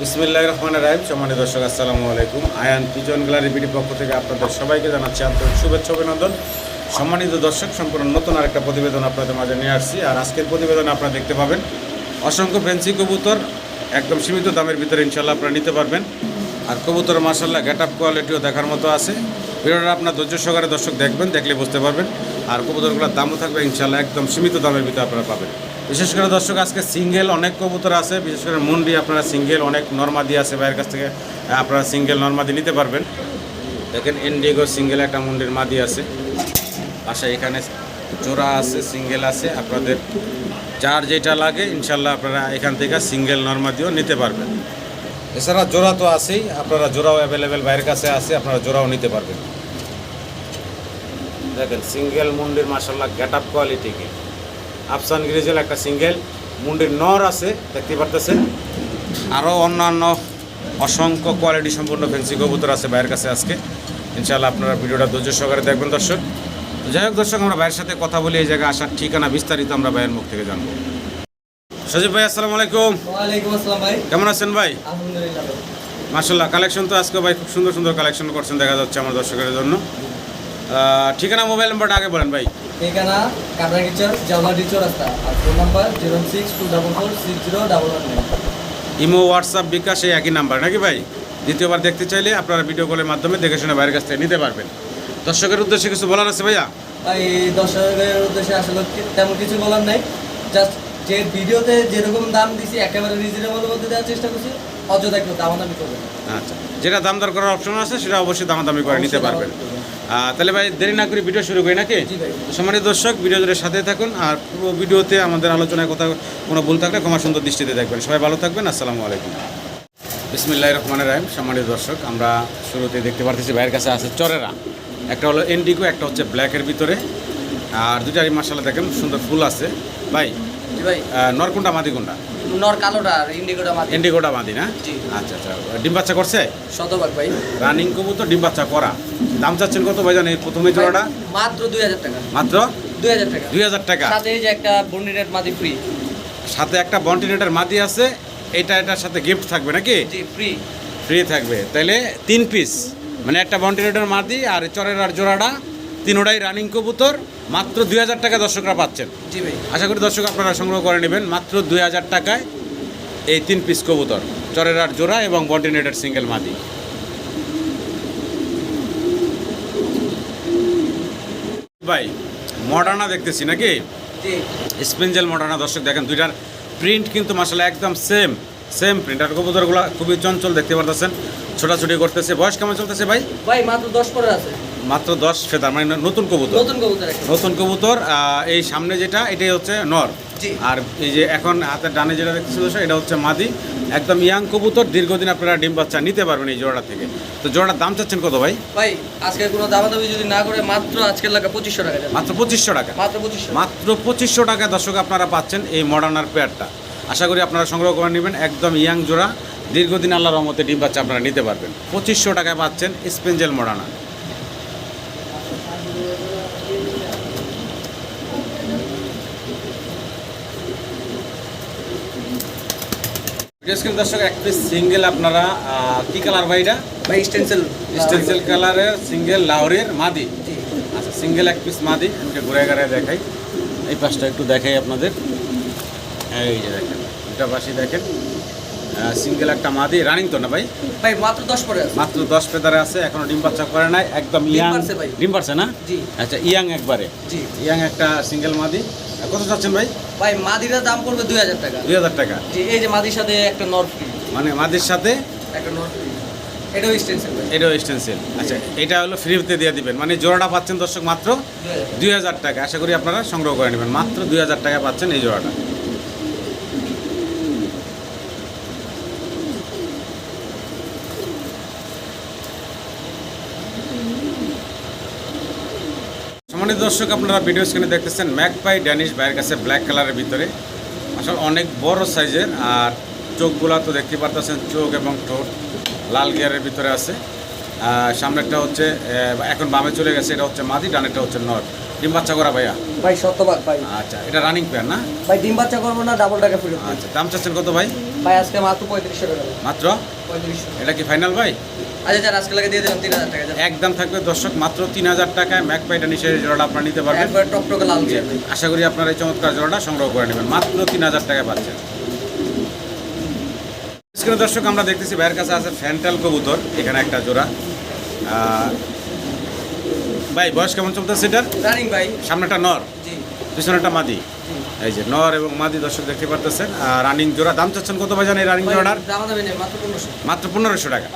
বিসমিল্লাহ রহমান রাহিম। সম্মানিত দর্শক, আসসালামু আলাইকুম। আয়ান পিজন গ্যালারি বিডি পক্ষ থেকে আপনাদের সবাইকে জানাচ্ছি আন্তরিক শুভেচ্ছা অভিনন্দন। সম্মানিত দর্শক, সম্পূর্ণ নতুন আরেকটা প্রতিবেদন আপনাদের মাঝে নিয়ে আসছি। আর আজকের প্রতিবেদন আপনারা দেখতে পাবেন অসংখ্য ফেন্সি কবুতর, একদম সীমিত দামের ভিতরে ইনশাল্লাহ আপনারা নিতে পারবেন। আর কবুতর মাসাল্লাহ গেট আপ কোয়ালিটিও দেখার মতো আছে। ভিডিওটা আপনার ধৈর্য সহকারে দর্শক দেখবেন, দেখলে বুঝতে পারবেন। আর কবুতরগুলোর দামও থাকবে ইনশাল্লাহ একদম সীমিত দামের ভিতরে আপনারা পাবেন। বিশেষ করে দর্শক, আজকে সিঙ্গেল অনেক কবুতর আছে, বিশেষ করে মুন্ডি, আপনারা সিঙ্গেল, অনেক নর্মাদি আছে বাইরের কাছ থেকে, আপনারা সিঙ্গেল নর্মাদি নিতে পারবেন। দেখেন, ইন্ডিগো সিঙ্গেল একটা মুন্ডির মাদি আছে। আশা এখানে জোড়া আছে, সিঙ্গেল আছে, আপনাদের যার যেটা লাগে, ইনশাল্লাহ আপনারা এখান থেকে সিঙ্গেল নর্মাদিও নিতে পারবেন। এছাড়া জোড়া তো আছেই, আপনারা জোড়াও অ্যাভেলেবেল বাইরের কাছে আছে, আপনারা জোড়াও নিতে পারবেন। দেখেন, সিঙ্গেল মুন্ডির মাসাল্লাহ গেট আপ কোয়ালিটি কি। আফসান গ্রিজেল একটা সিঙ্গেল মুন্ডির নর আছে দেখতে পারতেছেন। আরও অন্যান্য অসংখ্য কোয়ালিটি সম্পূর্ণ ফেন্সি কবুতর আছে বাইরের কাছে আজকে। ইনশাআল্লাহ আপনারা ভিডিওটা ধৈর্য সহকারে দেখবেন দর্শক। যাই হোক দর্শক আমরা ভাইয়ের সাথে কথা বলি এই জায়গায় আসার ঠিকানা বিস্তারিত আমরা ভাইয়ের মুখ থেকে জানব। সজীব ভাই আসসালামু আলাইকুম। ভাই। কেমন আছেন ভাই? মার্শাল্লাহ কালেকশন তো আজকে ভাই খুব সুন্দর সুন্দর কালেকশন করছেন দেখা যাচ্ছে আমার দর্শকের জন্য। ঠিকানা মোবাইল নাম্বারটা আগে বলেন ভাই। ঠিকানা কামরাঙ্গিচর জাওলাডি চৌরাস্তা আর phone number zero six two double four six zero double one nine. Imo WhatsApp bKash এই একই নাম্বার নাকি ভাই? দ্বিতীয়বার দেখতে চাইলে আপনারা ভিডিও কলের মাধ্যমে দেখে শুনে বাইরের কাছ থেকে নিতে পারবেন। দর্শকের উদ্দেশ্যে কিছু বলার আছে ভাইয়া? ভাই দর্শকের উদ্দেশ্যে আসলে তেমন কিছু বলার নাই। জাস্ট যে ভিডিওতে যেরকম দাম দিছি একেবারে রিজনেবল মধ্যে দেওয়ার চেষ্টা করছি। অযথা কেউ দাম দামি করবে আচ্ছা। যেটা দাম দর করার অপশন আছে সেটা অবশ্যই দামাদামি করে নিতে পারবেন। দামাদামি করবেন। তাহলে ভাই দেরি না করে ভিডিও শুরু করি নাকি? সম্মানিত দর্শক ভিডিও জুড়ে সাথে থাকুন আর পুরো ভিডিওতে আমাদের আলোচনায় কথা কোনো ভুল থাকলে ক্ষমা সুন্দর দৃষ্টিতে দেখবেন। সবাই ভালো থাকবেন আসসালামু আলাইকুম। বিসমিল্লাহ রহমান রাহিম। সম্মানিত দর্শক আমরা শুরুতে দেখতে পারতেছি ভাইয়ের কাছে আছে চরেরা। একটা হলো এন্ডিগো একটা হচ্ছে ব্ল্যাকের ভিতরে। আর দুটারই মাসালা দেখেন সুন্দর ফুল আছে। ভাই ভাই। নর কালোটা আর ইন্ডিগোটা মাদি। এন্ডিগোটা মাদি না? জি। আচ্ছা আচ্ছা। ডিম বাচ্চা করছে? শতভাগ ভাই। রানিং কবুতর ডিম বাচ্চা করা। দাম চাচ্ছেন কত ভাই জানেন প্রথমে জোড়াটা? মাত্র দুই হাজার টাকা। মাত্র? দুই হাজার টাকা। দুই হাজার টাকা। সাথে এই যে একটা বন্ডিনেট মাদি ফ্রি সাথে একটা বন্টিনেটার মাদি আছে। এটা এটার সাথে গিফট থাকবে নাকি? জি ফ্রি ফ্রি থাকবে। তাইলে তিন পিস মানে একটা বন্টিনেটার মাদি আর চরের আর জোড়াটা। তিনোটাই রানিং কবুতর। মাত্র দুই হাজার টাকা দর্শকরা পাচ্ছেন। জি ভাই। আশা করি দর্শক আপনারা সংগ্রহ করে নেবেন। মাত্র দুই হাজার টাকায় এই তিন পিস কবুতর চরের জোড়া এবং বন্টিনেটার সিঙ্গেল মাদি। ভাই মডার্না দেখতেছি নাকি? স্পেঞ্জেল মডার্না দর্শক দেখেন দুইটার প্রিন্ট কিন্তু মাসালা একদম সেম সেম প্রিন্ট আর কবুতরগুলো খুবই চঞ্চল দেখতে পারতেছেন ছোটাছুটি করতেছে। বয়স কেমন চলতেছে ভাই? ভাই মাত্র দশ পরে আছে। মাত্র দশ ফেদার মানে নতুন কবুতর। নতুন কবুতর নতুন কবুতর আহ, এই সামনে যেটা এটাই হচ্ছে নর। আর এই যে এখন হাতের ডানে যেটা দর্শক, এটা হচ্ছে মাদি। একদম ইয়াং কবুতর দীর্ঘদিন আপনারা ডিম বাচ্চা নিতে পারবেন এই জোড়াটা থেকে। তো জোড়াটার দাম চাচ্ছেন কত ভাই? ভাই আজকে কোনো দামাদামি যদি না করে মাত্র আজকের লাগা পঁচিশশো টাকা মাত্র পঁচিশশো টাকা। মাত্র পঁচিশশো। মাত্র পঁচিশশো টাকা দর্শক আপনারা পাচ্ছেন এই মডার্নার পেয়ারটা আশা করি আপনারা সংগ্রহ করে নেবেন একদম ইয়াং জোড়া। দীর্ঘদিন আল্লাহর রহমতে ডিম বাচ্চা আপনারা নিতে পারবেন। পঁচিশশো টাকায় পাচ্ছেন স্পেঞ্জেল মডার্না স্ক্রিন দর্শক এক পিস সিঙ্গেল আপনারা কি কালার ভাই এটা? ভাই স্টেন্সিল স্টেনসিল কালারের সিঙ্গেল লাউরের মাদি। আচ্ছা সিঙ্গেল এক পিস মাদি ওকে ঘুরে ঘুরে দেখাই। এই পাশটা একটু দেখাই আপনাদের। এই যে দেখেন দুটা পাশে দেখেন। সিঙ্গেল একটা মাদি রানিং তো না ভাই? ভাই মাত্র দশ পরে মাত্র দশ পেদারে আছে এখনও ডিম বাচ্চা করে নাই একদম ইয়াং। ডিম পারছে না? আচ্ছা ইয়াং একবারে। ইয়াং একটা সিঙ্গেল মাদি। কত চাচ্ছেন ভাই? ভাই মাদিটার দাম পড়বে দুই হাজার টাকা। দুই হাজার টাকা। জি এই যে মাদির সাথে একটা নর ফ্রি মানে মাদির সাথে একটা নর ফ্রি এটাও আচ্ছা এটা হলো ফ্রিতে দিয়ে দিবেন। মানে জোড়াটা পাচ্ছেন দর্শক মাত্র 2000 দুই হাজার টাকা। আশা করি আপনারা সংগ্রহ করে নেবেন। মাত্র দুই হাজার টাকা পাচ্ছেন এই জোড়াটা। সম্মানিত দর্শক আপনারা ভিডিও স্ক্রিনে দেখতেছেন ম্যাকপাই ড্যানিশ বাইরের কাছে ব্ল্যাক কালারের ভিতরে। আসলে অনেক বড় সাইজের আর চোখগুলা তো দেখতে পারতেছেন চোখ এবং ঠোঁট লাল গিয়ারের ভিতরে আছে। সামনেরটা হচ্ছে এখন বামে চলে গেছে এটা হচ্ছে মাদি ডানেরটা হচ্ছে নর। ডিম বাচ্চা করা ভাইয়া? ভাই শতভাগ ভাই। আচ্ছা এটা রানিং প্যান না? ভাই ডিম বাচ্চা করব না ডাবল টাকা ফেরত আচ্ছা দাম চাচ্ছেন কত ভাই? ভাই আজকে মাত্র পঁয়ত্রিশশো টাকা। মাত্র? পঁয়ত্রিশশো। এটা কি ফাইনাল ভাই? আচ্ছা যান আজকে লাগে দিয়ে দিলাম তিন হাজার টাকা একদম থাকবে দর্শক মাত্র তিন হাজার টাকায় ম্যাক পাইটা নিচে জোড়াটা আপনারা নিতে পারবেন। একবার টকটকে লাল আশা করি আপনারা এই চমৎকার জোড়াটা সংগ্রহ করে নেবেন। মাত্র তিন হাজার টাকায় পাচ্ছেন। স্ক্রিনে দর্শক আমরা দেখতেছি ভাইয়ের কাছে আছে ফ্যান্টাল কবুতর এখানে একটা জোড়া। ভাই বয়স কেমন চলতেছে এটার? রানিং ভাই। সামনেটা নর পিছনেটা মাদি। এই যে নর এবং মাদি দর্শক দেখতে পারতেছেন। আর রানিং জোড়া দাম চাচ্ছেন কত ভাই জানেন এই রানিং জোড়াটার? মাত্র পনেরোশো। টাকা।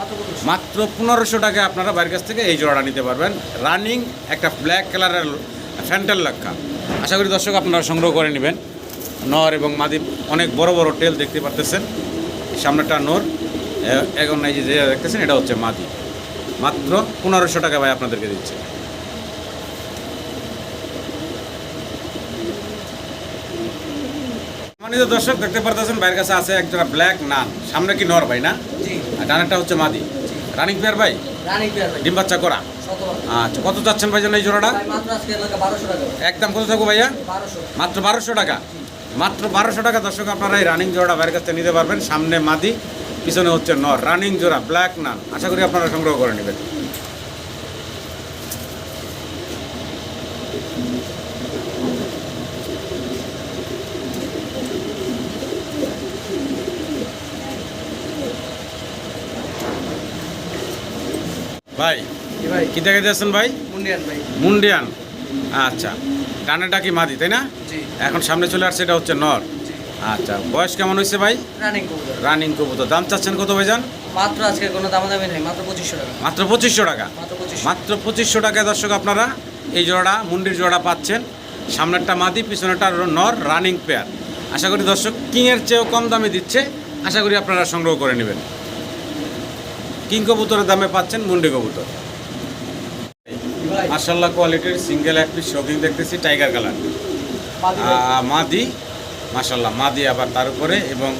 মাত্র পনেরোশো। টাকায় আপনারা বাইরের কাছ থেকে এই জোড়াটা নিতে পারবেন। রানিং একটা ব্ল্যাক কালারের ফ্যান্টাল লাক্ষা আশা করি দর্শক আপনারা সংগ্রহ করে নেবেন। নর এবং মাদি অনেক বড় বড় টেল দেখতে পারতেছেন। সামনেটা নর। এখন এই যে যেটা দেখতেছেন এটা হচ্ছে মাদি। মাত্র পনেরোশো টাকা ভাই আপনাদেরকে দিচ্ছে। সম্মানিত দর্শক দেখতে পারতেছেন বাইরের কাছে আছে একটা ব্ল্যাক নান। সামনে কি নর ভাই না? ডানেরটা হচ্ছে মাদি। রানিং পেয়ার ভাই? ডিম বাচ্চা করা? আচ্ছা কত চাচ্ছেন ভাই এই জোড়াটা? একদম কত থাকব ভাইয়া? মাত্র বারোশো টাকা। মাত্র বারোশো টাকা দর্শক আপনারা এই রানিং জোড়াটা বাইরের কাছ থেকে নিতে পারবেন। সামনে মাদি পিছনে হচ্ছে নর। রানিং জোড়া ব্ল্যাক নান। আশা করি আপনারা সংগ্রহ করে নেবেন। ভাই কি দেখে দিয়েছেন ভাই? মুন্ডিয়ান ভাই। মুন্ডিয়ান। আচ্ছা ডানেরটা কি মাদি তাই না? এখন সামনে চলে আসছে এটা হচ্ছে নর। আচ্ছা বয়স কেমন হয়েছে ভাই? রানিং কবুতর। রানিং কবুতর। দাম চাচ্ছেন কত ভাই যান মাত্র আজকে কোনো দামা দামি নেই মাত্র পঁচিশশো টাকা। মাত্র পঁচিশশো টাকা? মাত্র পঁচিশশো। টাকায় দর্শক আপনারা এই জোড়া মুন্ডির জোড়া পাচ্ছেন। সামনেরটা মাদি পিছনেরটা নর রানিং পেয়ার। আশা করি দর্শক কিংয়ের চেয়েও কম দামে দিচ্ছে। আশা করি আপনারা সংগ্রহ করে নেবেন। কিং কবুতরের দামে পাচ্ছেন মুন্ডি কবুতর। মার্শাল্লাহ কোয়ালিটির সিঙ্গেল এক পিস শৌকিং দেখতেছি টাইগার কালার। মাদি মাশাল্লাহ মাদি আবার তার উপরে এবং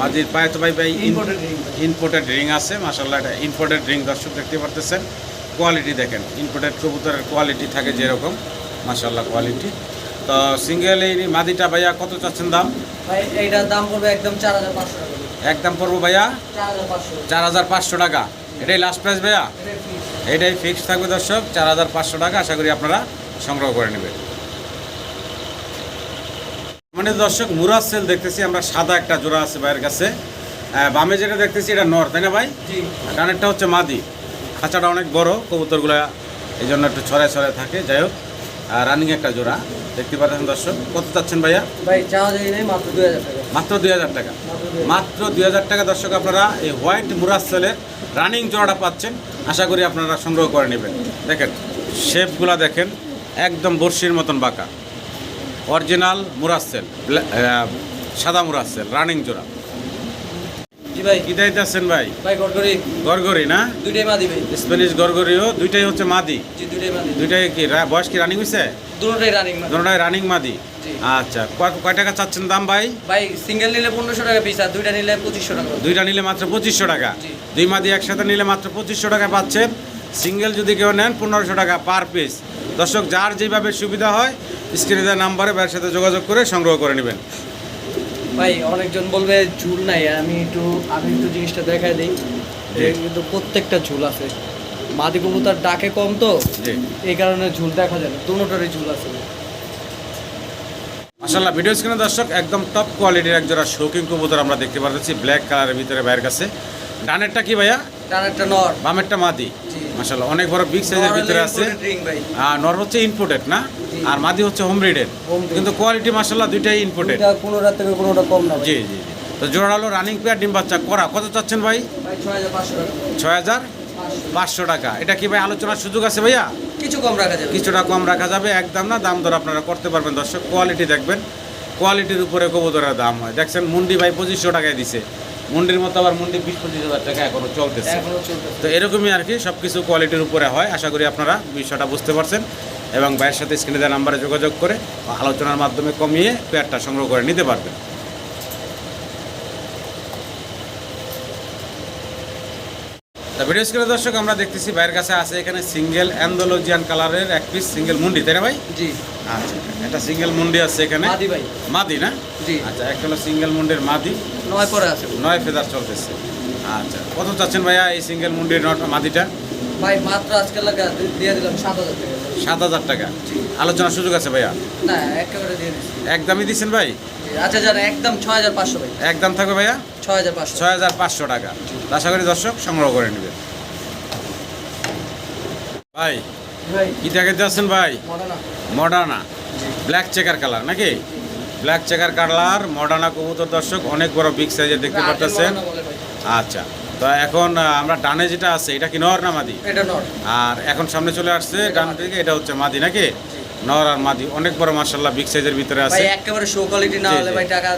মাদির পায়ে তো ভাই ভাই ইম্পোর্টেড রিং আছে মাশাল্লাহ এটা ইম্পোর্টেড রিং দর্শক দেখতে পারতেছেন। কোয়ালিটি দেখেন ইম্পোর্টেড কবুতরের কোয়ালিটি থাকে যেরকম মাশাল্লাহ কোয়ালিটি তো সিঙ্গেল এই মাদিটা ভাইয়া কত চাচ্ছেন দাম? ভাই এইটার দাম পড়বে একদম চার হাজার পাঁচশো টাকা। একদম পড়ব ভাইয়া? চার হাজার পাঁচশো টাকা। এটাই লাস্ট প্রাইস ভাইয়া? এটাই ফিক্সড থাকবে দর্শক চার হাজার পাঁচশো টাকা আশা করি আপনারা সংগ্রহ করে নেবেন। মানে দর্শক মুরাজ সেল দেখতেছি আমরা সাদা একটা জোড়া আছে ভাইয়ের কাছে। বামে যেটা দেখতেছি এটা নর তাই না ভাই? ডানেরটা হচ্ছে মাদি। খাঁচাটা অনেক বড় কবুতরগুলো এই জন্য একটু ছড়ায় ছড়ায় থাকে। যাই হোক রানিং একটা জোড়া। দেখতে পাচ্ছেন দর্শক কত চাচ্ছেন ভাইয়া? ভাই চাওয়া যায় নাই মাত্র দুই হাজার টাকা। মাত্র দুই হাজার টাকা। মাত্র দুই হাজার। টাকা দর্শক আপনারা এই হোয়াইট মুরাজ সেলের রানিং জোড়াটা পাচ্ছেন। আশা করি আপনারা সংগ্রহ করে নেবেন। দেখেন শেপগুলা দেখেন একদম বর্ষির মতন বাঁকা। অরিজিনাল মুরাজ সেল সাদা মুরাজ সেল রানিং জোড়া। জি ভাই। কি দিতেছেন ভাই? ভাই গড়গড়ি। গরগরি না? দুইটাই স্প্যানিশ হচ্ছে মাদি? জি দুইটাই মা দুইটাই কি বয়স কি রানিং দুটোটাই রানিং মাদি। আচ্ছা কয় টাকা চাচ্ছেন দাম ভাই? ভাই সিঙ্গেল নিলে পনেরোশো টাকা পিস আর দুইটা নিলে পঁচিশশো টাকা। দুইটা নিলে মাত্র পঁচিশশো টাকা। দুই মাদি একসাথে নিলে মাত্র পঁচিশশো টাকা পাচ্ছেন। সিঙ্গেল যদি কেউ নেন পনেরোশো টাকা পার পিস দর্শক যার যেভাবে সুবিধা হয় স্ক্রিনে দেওয়া নাম্বারে ভাইয়ের সাথে যোগাযোগ করে সংগ্রহ করে নেবেন। ভাই অনেকজন বলবে ঝুল নাই আমি একটু আমি একটু জিনিসটা দেখাই দিই। কিন্তু প্রত্যেকটা ঝুল আছে। মাদি কবুতর ডাকে কম তো এই কারণে ঝুল দেখা যায় না দুটোটারই ঝুল আছে। মাসাল্লাহ ভিডিও স্ক্রিনে দর্শক একদম টপ কোয়ালিটির এক জোড়া শৌকিং কবুতর আমরা দেখতে পাচ্ছি ব্ল্যাক কালারের ভিতরে ভাইয়ের কাছে। ডানেরটা কি ভাইয়া? একটা নর। বামেরটা মাদি। মাসাল্লাহ অনেক বড় বিগ সাইজের ভিতরে আছে। আর নর হচ্ছে ইনপোর্টেড না। আর মাদি হচ্ছে হোম breed। কিন্তু কোয়ালিটি মাসাল্লাহ দুইটাই ইনপোর্টেড দুইটা কোনোটার থেকে কোনোটা কম না জি জি তো জোড়া হলো রানিং পেয়ার ডিম বাচ্চা করা। কত চাচ্ছেন ভাই? ছয় হাজার পাঁচশো টাকা। এটা কি ভাই আলোচনার সুযোগ আছে ভাইয়া? কিছু কম রাখা যাবে। কিছুটা কম রাখা যাবে একদম না। দাম দর আপনারা করতে পারবেন দর্শক। কোয়ালিটি দেখবেন। কোয়ালিটির উপরে কবুতরের দাম হয়। দেখছেন মুন্ডি ভাই পঁচিশশো টাকায় দিছে। মুন্ডির মতো আবার মুন্ডি বিশ পঁচিশ হাজার টাকা এখনও চলতেছে। এখনও চলতেছে। তো এরকমই আর কি সব কিছু কোয়ালিটির উপরে হয়। আশা করি আপনারা বিষয়টা বুঝতে পারছেন। এবং ভাইয়ের সাথে স্ক্রিনে দেওয়া নাম্বারে যোগাযোগ করে আলোচনার মাধ্যমে কমিয়ে পেয়ারটা সংগ্রহ করে নিতে পারবেন। তা ভিডিও স্ক্রিনে দর্শক আমরা দেখতেছি ভাইয়ের কাছে আছে এখানে সিঙ্গেল অ্যান্ডোলজিয়ান কালারের এক পিস সিঙ্গেল মুন্ডি তাই না ভাই? জি। আচ্ছা এটা সিঙ্গেল মুন্ডি আছে এখানে। মাদি ভাই। মাদি না? জি। আচ্ছা একটা হলো সিঙ্গেল মুন্ডির মাদি। নয় পরে আছে। নয় ফেদার চলতেছে। আচ্ছা কত চাচ্ছেন ভাইয়া এই সিঙ্গেল মুন্ডির নট মাদিটা? ভাই মাত্র আজকে লাগা দিয়ে দিলাম সাত হাজার টাকা। সাত হাজার টাকা। আলোচনার সুযোগ আছে ভাইয়া? না একেবারে দিয়ে দিচ্ছি একদমই দিচ্ছেন ভাই? আচ্ছা একদম ছয় হাজার পাঁচশো ভাই। একদম থাকবে ভাইয়া? ছয় হাজার পাঁচশো। ছয় হাজার পাঁচশো টাকা। আশা করি দর্শক সংগ্রহ করে নেবেন। ভাই কি দেখাইতে আছেন ভাই? মডার্না ব্ল্যাক চেকার কালার নাকি? ব্ল্যাক চেকার কালার মডার্না কবুতর দর্শক অনেক বড় বিগ সাইজের দেখতে পাচ্ছেন আচ্ছা। তো এখন আমরা ডানে যেটা আছে এটা কি নর না মাদি? এটা আর এখন সামনে চলে আসছে ডান দিকে এটা হচ্ছে মাদি নাকি? নর আর মাদি অনেক বড় মার্শাল্লাহ বিগ সাইজের ভিতরে ভাই আছে একেবারে শো কোয়ালিটি না হলে ভাই টাকা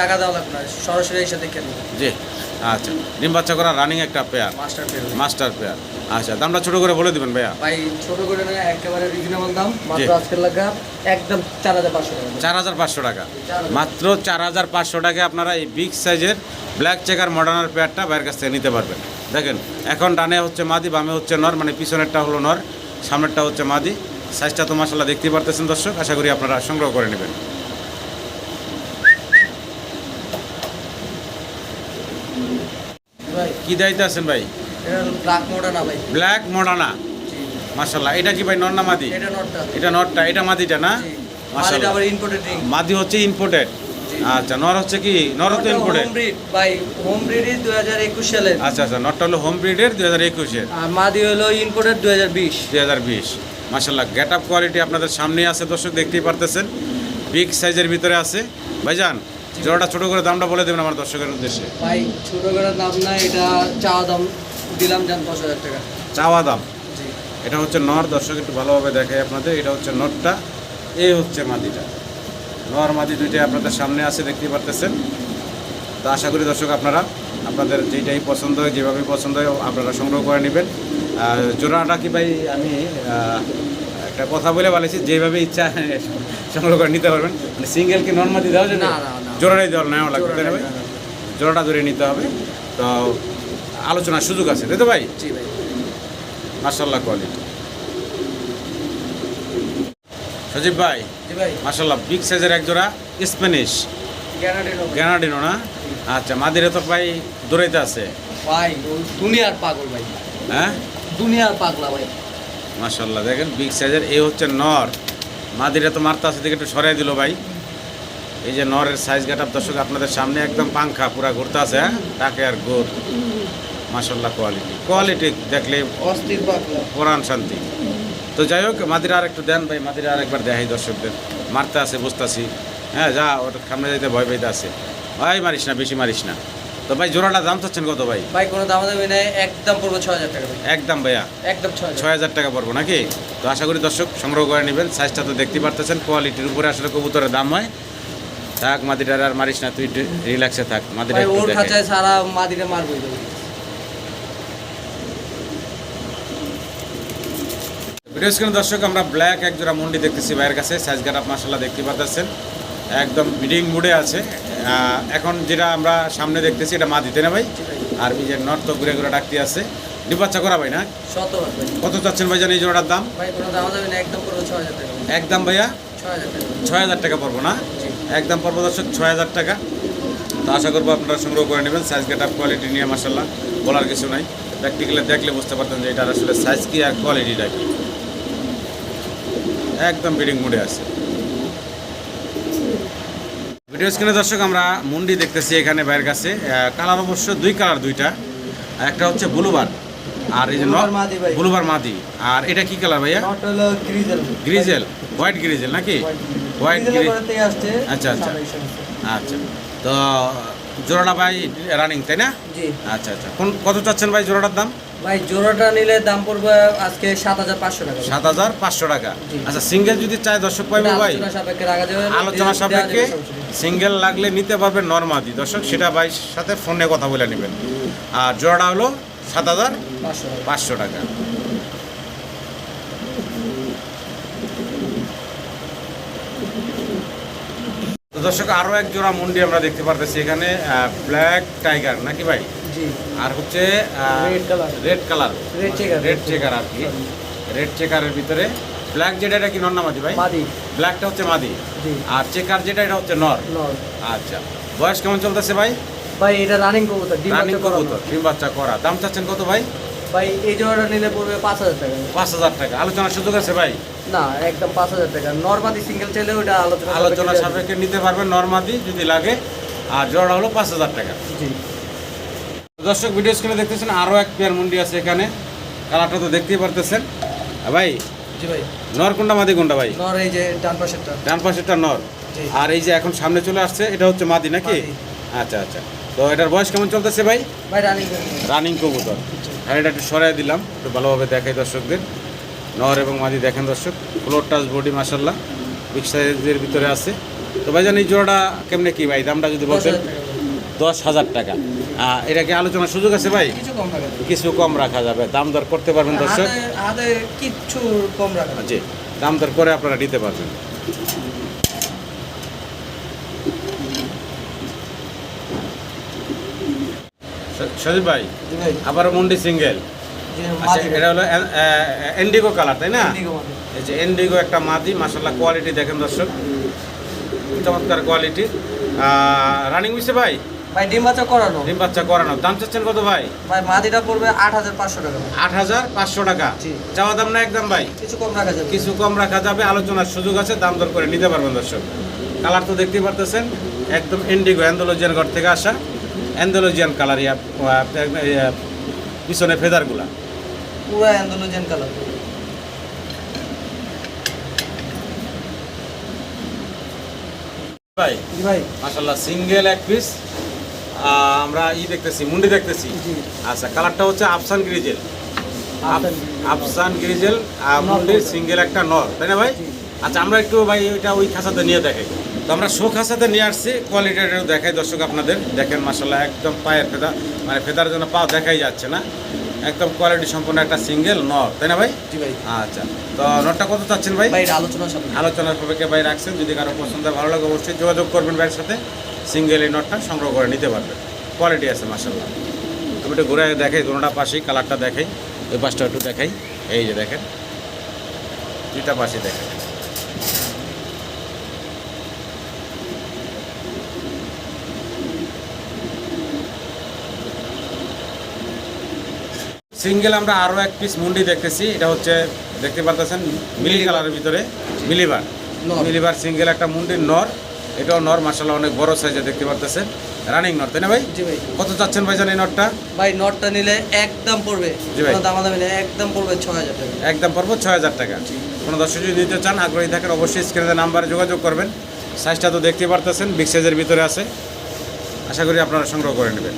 টাকা দেওয়া লাগবে না। সরাসরি এসে দেখে নিন জি আচ্ছা। ডিম বাচ্চা করা রানিং একটা পেয়ার মাস্টার পেয়ে মাস্টার পেয়ার আচ্ছা দামটা ছোট করে বলে দিবেন ভাইয়া। ভাই ছোট করে না একেবারে রিজনেবল দাম। মাত্র। আজকের লাগা একদম চার হাজার পাঁচশো টাকা। চার হাজার পাঁচশো টাকা। মাত্র চার হাজার পাঁচশো টাকায় আপনারা এই বিগ সাইজের ব্ল্যাক চেকার মডার্নার পেয়ারটা বাইরের কাছ থেকে নিতে পারবেন। দেখেন এখন ডানে হচ্ছে মাদি বামে হচ্ছে নর মানে পিছনেরটা হলো নর সামনেরটা হচ্ছে মাদি। সাইজটা তো মাসাল্লাহ দেখতেই পারতেছেন দর্শক আশা করি আপনারা সংগ্রহ করে নেবেন। কি দায়িত্ব আছেন ভাই? ব্ল্যাক মোডা না ভাই। Black Moderna? জি মাসাল্লাহ এটা কি ভাই নর না মাদি? এটা নটটা এটা নরটা এটা মাদিটা না? মাদি হচ্ছে ইম্পোর্টেড। আচ্ছা নর হচ্ছে কি? নর তো ইম্পোর্টেড হোম ব্রিড ভাই হোম ব্রিডই দুই হাজার একুশ সালের আচ্ছা আচ্ছা নরটা হলো হোম ব্রিডের দুই হাজার একুশের আর মাদি হলো ইম্পোর্টেড দুই হাজার বিশ। দুই হাজার বিশ। মাসাল্লাহ গেট আপ কোয়ালিটি আপনাদের সামনে আছে দর্শক দেখতেই পারতেছেন। বিগ সাইজের ভিতরে আছে। ভাইজান জোড়াটা ছোট করে দামটা বলে দেবেন আমার দর্শকের উদ্দেশ্যে। ভাই ছোট করে দাম না এটা চাওয়া দাম দিলাম দশ হাজার টাকা। চাওয়া দাম? এটা হচ্ছে নর দর্শক একটু ভালোভাবে দেখাই আপনাদের এটা হচ্ছে নরটা এই হচ্ছে মাদিটা। নর মাদি দুইটাই আপনাদের সামনে আছে দেখতেই পারতেছেন। তো আশা করি দর্শক আপনারা আপনাদের যেটাই পছন্দ হয় যেভাবে পছন্দ হয় আপনারা সংগ্রহ করে নেবেন। আর জোড়াটা কি ভাই আমি একটা কথা বলে বলেছি যেভাবে ইচ্ছা সংগ্রহ করে নিতে পারবেন। মানে সিঙ্গেল কি নন মাদি দেওয়া যাবে। জোড়াটাই দেওয়া নেওয়া লাগবে তাই ভাই। জোড়াটা ধরে নিতে হবে। তো আলোচনার সুযোগ আছে তাই তো ভাই? জি ভাই। মার্শাল্লাহ কোয়ালিটি সজীব ভাই মার্শাল্লাহ বিগ সাইজের এক জোড়া স্প্যানিশ গ্যানাডিনো না? আচ্ছা মাদিরে তো ভাই দৌড়াইতে আছে। ভাই দুনিয়ার পাগল ভাই। হ্যাঁ? দুনিয়ার পাগলা ভাই। মার্শাল্লাহ দেখেন বিগ সাইজের এই হচ্ছে নর। মাদিরে তো মারতে আছে দিকে একটু সরাই দিল ভাই। এই যে নরের সাইজ গাটাপ দর্শক আপনাদের সামনে একদম পাংখা পুরা ঘুরতে আছে হ্যাঁ? টাকে আর গোর। মার্শাল্লাহ কোয়ালিটি কোয়ালিটি দেখলে অস্থির পাগলা। কোরআন শান্তি। তো যাই হোক মাদিরা আর একটু দেন ভাই মাদিরা আর একবার দেখাই দর্শকদের। মারতে আছে বুঝতেছি হ্যাঁ যা ওটা সামনে যাইতে ভয় পাইতে আছে। ভাই মারিস না বেশি মারিস না। তো ভাই জোড়াটা দাম চাচ্ছেন কত ভাই? ভাই কোনো দাম দামি নেই একদম পড়ব ছয় হাজার টাকা একদম ভাইয়া। একদম ছয় হাজার। টাকা পড়ব নাকি? তো আশা করি দর্শক সংগ্রহ করে নেবেন। সাইজটা তো দেখতে পারতেছেন কোয়ালিটির উপরে আসলে কবুতরের দাম হয়। থাক মাদিটার আর মারিস না তুই রিল্যাক্সে থাক। মাদিটা ওর খাঁচায় সারা মাদিটা মারবই ভিডিও দর্শক আমরা ব্ল্যাক এক জোড়া মুন্ডি দেখতেছি ভাইয়ের কাছে। সাইজ গাট মাসাল্লাহ দেখতে পাচ্ছেন একদম বিডিং মুডে আছে। এখন যেটা আমরা সামনে দেখতেছি এটা মা দিতে না ভাই? আর যে নর্থ ঘুরে ঘুরে ডাকতে আছে। ডিবাচ্চা করা ভাই না? কত চাচ্ছেন ভাই জান এই জোড়াটার দাম? একদম ভাইয়া? ছয় হাজার টাকা। পড়ব না? একদম পড়ব দর্শক ছয় হাজার টাকা। তো আশা করব আপনারা সংগ্রহ করে নেবেন। সাইজ গেট আপ কোয়ালিটি নিয়ে মাসাল্লাহ বলার কিছু নাই। প্র্যাকটিক্যালি দেখলে বুঝতে পারতেন যে এটার আসলে সাইজ কি আর কোয়ালিটিটা কি। একদম বিডিং মুডে আছে। ভিডিও স্ক্রিনে দর্শক আমরা মুন্ডি দেখতেছি এখানে বাইরের কাছে। কালার অবশ্য দুই কালার দুইটা। একটা হচ্ছে ব্লুবার আর এই যে ব্লুবার মাদি। আর এটা কি কালার ভাইয়া? গ্রিজেল হোয়াইট গ্রিজেল নাকি? হোয়াইট আচ্ছা, আচ্ছা। আচ্ছা। তো জোড়াটা ভাই রানিং তাই না? আচ্ছা আচ্ছা। কোন কত চাচ্ছেন ভাই জোড়াটার দাম? ভাই জোড়াটা নিলে দাম পড়বে আজকে সাত হাজার পাঁচশো টাকা। সাত হাজার পাঁচশো টাকা। আচ্ছা সিঙ্গেল যদি চায় দর্শক পাইবে ভাই আলোচনা সাপেক্ষে। সিঙ্গেল লাগলে নিতে পারবেন নর্মাদি। দর্শক সেটা ভাই সাথে ফোনে কথা বলে নেবেন। আর জোড়াটা হলো সাত হাজার পাঁচশো টাকা। দর্শক আরও এক জোড়া মুন্ডি আমরা দেখতে পারতেছি এখানে ব্ল্যাক টাইগার নাকি ভাই? আর হচ্ছে. Red colour. রেড চেকার আর কি। রেড চেকারের ভিতরে ব্ল্যাক যেটা এটা কি নর না মাদি ভাই? মাদি ব্ল্যাকটা হচ্ছে মাদি আর চেকার যেটা এটা হচ্ছে নর। আচ্ছা। বয়স কেমন চলতেছে ভাই? ভাই এটা রানিং কবুতর ডিম রানিং কবুতর ডিম বাচ্চা করা। দাম চাচ্ছেন কত ভাই? ভাই এই জোড়াটা নিলে পড়বে পাঁচ হাজার টাকা। পাঁচ হাজার টাকা। আলোচনার সুযোগ আছে ভাই? না একদম পাঁচ হাজার টাকা। নর্মাদি সিঙ্গেল চাইলে ওটা আলোচনা আলোচনা সাপেক্ষে নিতে পারবেন। নর্মাদি যদি লাগে আর জোড়া হলো পাঁচ হাজার টাকা। জি। দর্শক ভিডিও স্ক্রিনে দেখতেছেন আরও এক পেয়ার মুন্ডি আছে এখানে। কালারটা তো দেখতেই পারতেছেন। ভাই জি ভাই। নর কোনটা মাদি কোনটা ভাই? নর এই যে ডান পাশেরটা। ডান পাশেরটা নর। আর এই যে এখন সামনে চলে আসছে এটা হচ্ছে মাদি নাকি? আচ্ছা আচ্ছা। তো এটার বয়স কেমন চলতেছে ভাই? ভাই রানিং রানিং কবুতর। আর এটা একটু সরাই দিলাম একটু ভালোভাবে দেখাই দর্শকদের। নর এবং মাদি দেখেন দর্শক ফ্লোর টাচ বডি মাসাল্লাহ বিগ সাইজের ভিতরে আছে। তো ভাই জানি জোড়াটা কেমনে কি ভাই? দামটা যদি বলতেন। দশ হাজার টাকা। এটা কি আলোচনার সুযোগ আছে ভাই? কিছু কম রাখা কিছু যাবে। দাম দর করতে পারবেন দর্শক? কিচ্ছু কম রাখা জি দাম দর করে আপনারা নিতে পারবেন। সজীব ভাই আবার মুন্ডি সিঙ্গেল। আচ্ছা এটা হলো এন্ডিগো কালার তাই না? এই যে এন্ডিগো একটা মাদি মাসাল্লাহ কোয়ালিটি দেখেন দর্শক। চমৎকার কোয়ালিটি রানিং মিশে ভাই ভাই ডিম বাচ্চা করানো। ডিম বাচ্চা করানো। দাম চাচ্ছেন কত ভাই? ভাই মাদিটা পড়বে আট হাজার পাঁচশো টাকা। আট হাজার পাঁচশো টাকা। চাওয়া দাম না একদম ভাই? কিছু কম রাখা যাবে। কিছু কম রাখা যাবে আলোচনার সুযোগ আছে দাম দর করে নিতে পারবেন দর্শক। কালার তো দেখতেই পারতেছেন একদম ইন্ডিগো অ্যান্ডোলজিয়ান ঘর থেকে আসা। অ্যান্ডোলজিয়ান কালার ইয়া পিছনে ফেদারগুলা। পুরো অ্যান্ডোলোজেন কালার ভাই ভাই। মাসাল্লাহ সিঙ্গেল এক পিস আমরা ই দেখতেছি মুন্ডি দেখতেছি। আচ্ছা কালারটা হচ্ছে আফসান গ্রিজেল। আফসান গ্রিজেল। মুন্ডির সিঙ্গেল একটা নর তাই না ভাই? আচ্ছা আমরা একটু ভাই ওইটা ওই খাঁচাতে নিয়ে দেখাই। তো আমরা শো খাঁচাতে নিয়ে আসছি কোয়ালিটিটা দেখাই দর্শক আপনাদের। দেখেন মাসাল্লাহ একদম পায়ের ফেদা মানে ফেদার জন্য পা দেখাই যাচ্ছে না। একদম কোয়ালিটি সম্পন্ন একটা সিঙ্গেল নর তাই না ভাই? জি ভাই। আচ্ছা তো নরটা কত চাচ্ছেন ভাই? ভাই আলোচনা আলোচনার সবাইকে ভাই রাখছেন। যদি কারও পছন্দ ভালো লাগে অবশ্যই যোগাযোগ করবেন ভাইয়ের সাথে। সিঙ্গেল এই নটটা সংগ্রহ করে নিতে পারবেন কোয়ালিটি আছে মাসাল্লাহ আমি একটু ঘুরে দেখাই দুটা পাশেই কালারটা দেখাই ওই পাশটা একটু দেখাই। এই যে দেখেন দুইটা পাশে দেখেন। সিঙ্গেল আমরা আরও এক পিস মুন্ডি দেখতেছি এটা হচ্ছে দেখতে পারতেছেন মিলি কালারের ভিতরে মিলিবার। মিলিবার সিঙ্গেল একটা মুন্ডির নর। এটাও নর মাসাল্লাহ অনেক বড় সাইজে দেখতে পারতেছেন। রানিং নর তাই না ভাই? জি ভাই। কত চাচ্ছেন ভাই এই নটটা ভাই নটটা নিলে একদম পড়বে। জি ভাই। দামাদামি নিলে একদম পড়বে ছয় হাজার টাকা। একদম পড়বে ছয় হাজার টাকা। কোনো দর্শক যদি নিতে চান আগ্রহী থাকেন অবশ্যই স্ক্রিনে নাম্বারে যোগাযোগ করবেন। সাইজটা তো দেখতে পারতেছেন বিগ সাইজের ভিতরে আছে। আশা করি আপনারা সংগ্রহ করে নেবেন।